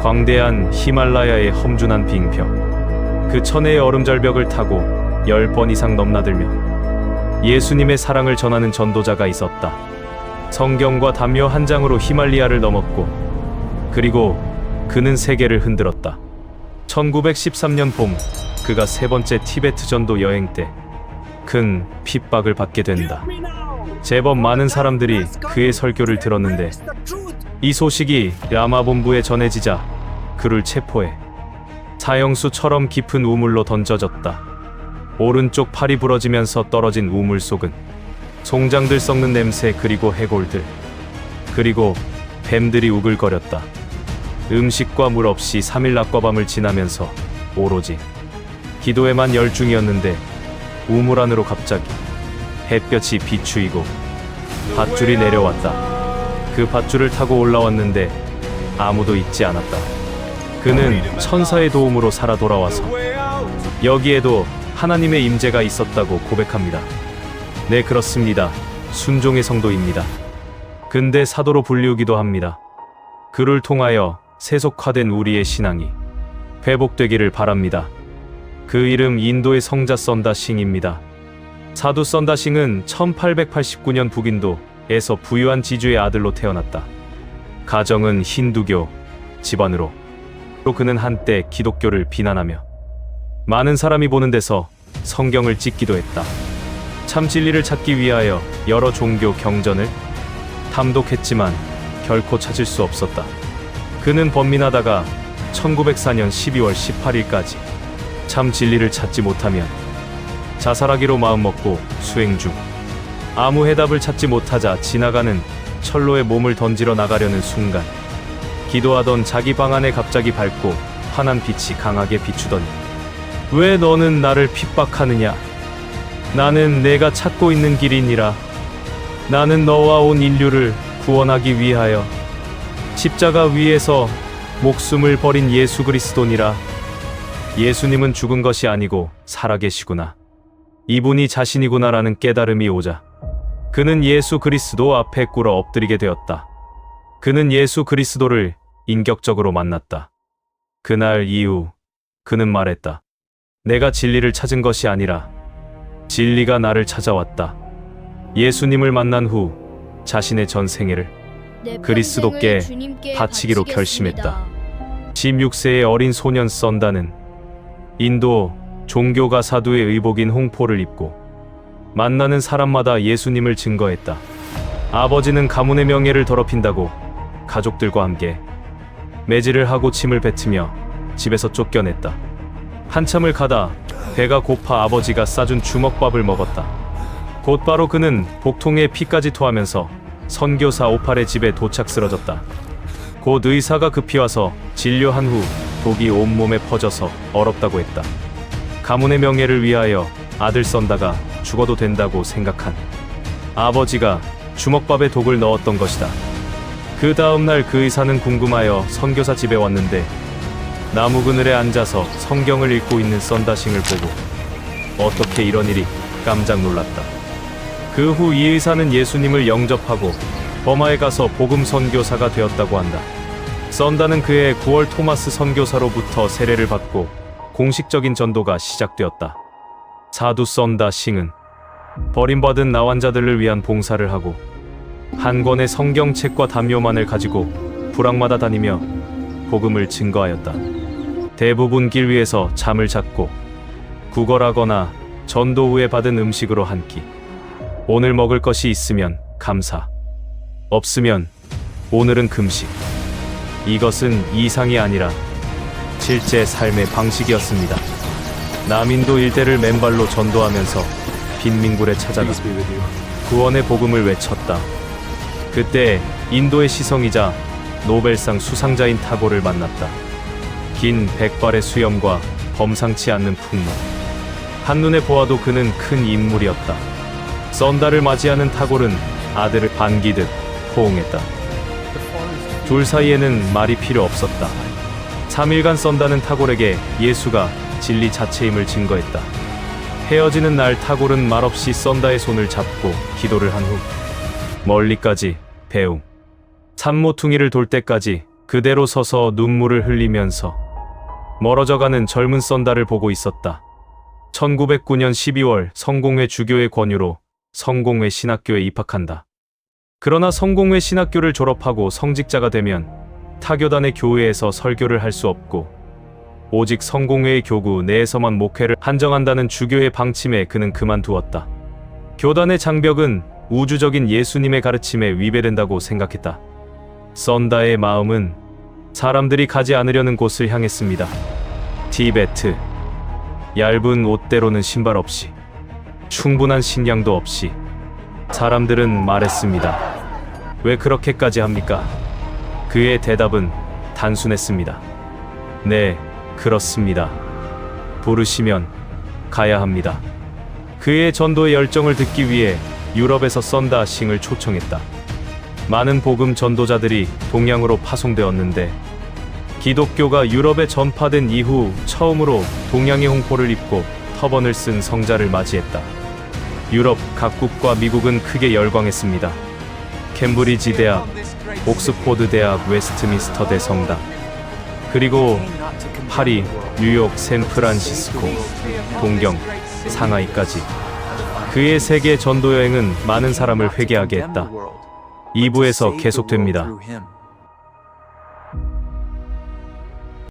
광대한 히말라야의 험준한 빙평. 그 천혜의 얼음절벽을 타고 열 번 이상 넘나들며 예수님의 사랑을 전하는 전도자가 있었다. 성경과 담요 한 장으로 히말리아를 넘었고, 그리고 그는 세계를 흔들었다. 1913년 봄, 그가 세 번째 티베트 전도 여행 때, 큰 핍박을 받게 된다. 제법 많은 사람들이 그의 설교를 들었는데, 이 소식이 라마 본부에 전해지자 그를 체포해 사형수처럼 깊은 우물로 던져졌다. 오른쪽 팔이 부러지면서 떨어진 우물 속은 송장들 썩는 냄새 그리고 해골들 그리고 뱀들이 우글거렸다. 음식과 물 없이 3일 낮과 밤을 지나면서 오로지 기도에만 열중이었는데 우물 안으로 갑자기 햇볕이 비추이고 밧줄이 내려왔다. 그 밧줄을 타고 올라왔는데 아무도 있지 않았다. 그는 천사의 도움으로 살아 돌아와서 여기에도 하나님의 임재가 있었다고 고백합니다. 네, 그렇습니다. 순종의 성도입니다. 근대 사도로 불리우기도 합니다. 그를 통하여 세속화된 우리의 신앙이 회복되기를 바랍니다. 그 이름 인도의 성자 썬다싱입니다. 사두 썬다싱은 1889년 북인도 에서 부유한 지주의 아들로 태어났다. 가정은 힌두교 집안으로 또 그는 한때 기독교를 비난하며 많은 사람이 보는 데서 성경을 찍기도 했다. 참 진리를 찾기 위하여 여러 종교 경전을 탐독했지만 결코 찾을 수 없었다. 그는 번민하다가 1904년 12월 18일까지 참 진리를 찾지 못하면 자살하기로 마음먹고 수행 중 아무 해답을 찾지 못하자 지나가는 철로에 몸을 던지러 나가려는 순간 기도하던 자기 방 안에 갑자기 밝고 환한 빛이 강하게 비추더니 왜 너는 나를 핍박하느냐? 나는 내가 찾고 있는 길이니라. 나는 너와 온 인류를 구원하기 위하여 십자가 위에서 목숨을 버린 예수 그리스도니라. 예수님은 죽은 것이 아니고 살아계시구나. 이분이 자신이구나라는 깨달음이 오자 그는 예수 그리스도 앞에 꿇어 엎드리게 되었다. 그는 예수 그리스도를 인격적으로 만났다. 그날 이후 그는 말했다. 내가 진리를 찾은 것이 아니라 진리가 나를 찾아왔다. 예수님을 만난 후 자신의 전 생애를 그리스도께 바치기로 결심했다. 16세의 어린 소년 썬다는 인도 종교가 사두의 의복인 홍포를 입고 만나는 사람마다 예수님을 증거했다. 아버지는 가문의 명예를 더럽힌다고 가족들과 함께 매질을 하고 침을 뱉으며 집에서 쫓겨냈다. 한참을 가다 배가 고파 아버지가 싸준 주먹밥을 먹었다. 곧바로 그는 복통에 피까지 토하면서 선교사 오팔의 집에 도착 쓰러졌다. 곧 의사가 급히 와서 진료한 후 독이 온몸에 퍼져서 얼었다고 했다. 가문의 명예를 위하여 아들 썬다가 죽어도 된다고 생각한 아버지가 주먹밥에 독을 넣었던 것이다. 그 다음날 그 의사는 궁금하여 선교사 집에 왔는데 나무 그늘에 앉아서 성경을 읽고 있는 썬다싱을 보고 어떻게 이런 일이 깜짝 놀랐다. 그 후 이 의사는 예수님을 영접하고 버마에 가서 복음 선교사가 되었다고 한다. 썬다는 그의 9월 토마스 선교사로부터 세례를 받고 공식적인 전도가 시작되었다. 사두 썬다 싱은 버림받은 나환자들을 위한 봉사를 하고 한 권의 성경책과 담요만을 가지고 불황마다 다니며 복음을 증거하였다. 대부분 길 위에서 잠을 잤고 구걸하거나 전도 후에 받은 음식으로 한 끼. 오늘 먹을 것이 있으면 감사. 없으면 오늘은 금식. 이것은 이상이 아니라 실제 삶의 방식이었습니다. 남인도 일대를 맨발로 전도하면서 빈민굴에 찾아가 구원의 복음을 외쳤다. 그때 인도의 시성이자 노벨상 수상자인 타고를 만났다. 긴 백발의 수염과 범상치 않는 풍무. 한눈에 보아도 그는 큰 인물이었다. 썬다를 맞이하는 타골은 아들을 반기듯 포옹했다. 둘 사이에는 말이 필요 없었다. 3일간 썬다는 타골에게 예수가 진리 자체임을 증거했다. 헤어지는 날 타골은 말없이 썬다의 손을 잡고 기도를 한 후 멀리까지 배웅 산모퉁이를 돌 때까지 그대로 서서 눈물을 흘리면서 멀어져가는 젊은 썬다를 보고 있었다. 1909년 12월 성공회 주교의 권유로 성공회 신학교에 입학한다. 그러나 성공회 신학교를 졸업하고 성직자가 되면 타교단의 교회에서 설교를 할 수 없고 오직 성공회의 교구 내에서만 목회를 한정한다는 주교의 방침에 그는 그만두었다. 교단의 장벽은 우주적인 예수님의 가르침에 위배된다고 생각했다. 썬다의 마음은 사람들이 가지 않으려는 곳을 향했습니다. 티베트. 얇은 옷대로는 신발 없이, 충분한 식량도 없이, 사람들은 말했습니다. 왜 그렇게까지 합니까? 그의 대답은 단순했습니다. 네, 그렇습니다. 부르시면 가야 합니다. 그의 전도의 열정을 듣기 위해 유럽에서 썬다 싱을 초청했다. 많은 복음 전도자들이 동양으로 파송되었는데 기독교가 유럽에 전파된 이후 처음으로 동양의 홍포를 입고 터번을 쓴 성자를 맞이했다. 유럽 각국과 미국은 크게 열광했습니다. 캠브리지 대학, 옥스포드 대학 웨스트민스터 대성당, 그리고 파리, 뉴욕, 샌프란시스코, 동경, 상하이까지 그의 세계 전도 여행은 많은 사람을 회개하게 했다. 2부에서 계속됩니다.